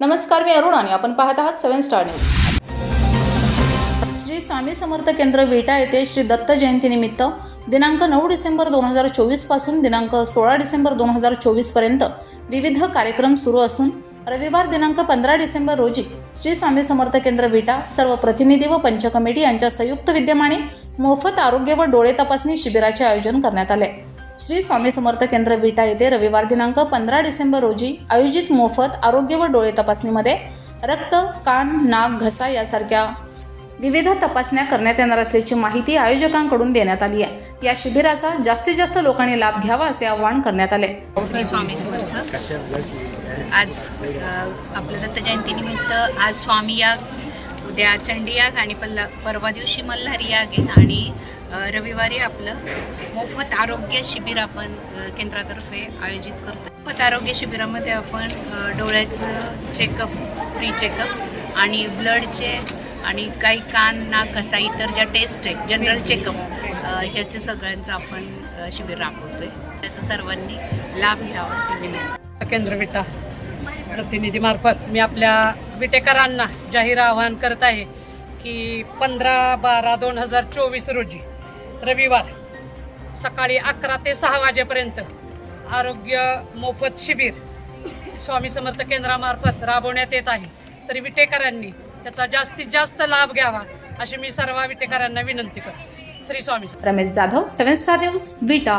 नमस्कार मी अरुण आणि आपण पाहत आहात seven star news. Shri Swami Samarth केंद्र विटा येथे श्री दत्त जयंतीनिमित्त दिनांक नऊ डिसेंबर दोन हजार चोवीसपासून दिनांक सोळा डिसेंबर दोन हजार चोवीसपर्यंत विविध कार्यक्रम सुरू असून रविवार दिनांक पंधरा डिसेंबर रोजी श्री स्वामी समर्थ केंद्र विटा सर्व प्रतिनिधी व पंच कमिटी यांच्या संयुक्त विद्यमाने मोफत आरोग्य व डोळे तपासणी शिबिराचे आयोजन करण्यात आले. श्री स्वामी समर्थ केंद्र विटा येथे रविवार दिनांक पंधरा डिसेंबर रोजी आयोजित मोफत आरोग्य व डोळे तपासणीमध्ये रक्त कान नाक घसा यासारख्या विविध तपासण्या करण्यात येणार असल्याची माहिती आयोजकांकडून देण्यात आली आहे. या शिबिराचा जास्तीत जास्त लोकांनी लाभ घ्यावा असे आवाहन करण्यात आले. स्वामी समर्थ. आज आपल्या आपलं दत्त जयंतीनिमित्त आज स्वामी याग उद्या चंडी याग आणि पल्ला परवा दिवशी मल्हारी याग आहे आणि रविवारी आपलं मोफत आरोग्य शिबिर आपण केंद्रातर्फे आयोजित करतो. मोफत आरोग्य शिबिरामध्ये आपण डोळ्याचं चेकअप फ्री चेकअप आणि ब्लडचे आणि काही कान नाक असा इतर ज्या टेस्ट आहेत जनरल चेकअप ह्याचं सगळ्यांचं आपण अ, शिबिर राबवतोय. त्याचा सर्वांनी लाभ घ्यावा ही विनंती केंद्र विटा प्रतिनिधीमार्फत मी आपल्या विटेकरांना जाहीर आवाहन करत आहे की पंधरा बारा दोन हजार चोवीस रोजी रविवार सकाळी अकरा ते सहा वाजेपर्यंत आरोग्य मोफत शिबिर स्वामी समर्थ केंद्रामार्फत राबवण्यात येत आहे. तरी विटेकरांनी त्याचा जास्तीत जास्त लाभ घ्यावा अशी मी सर्व विटेकरांना विनंती करतो. Shri Swami Ramesh Jadhav seven star news Vita.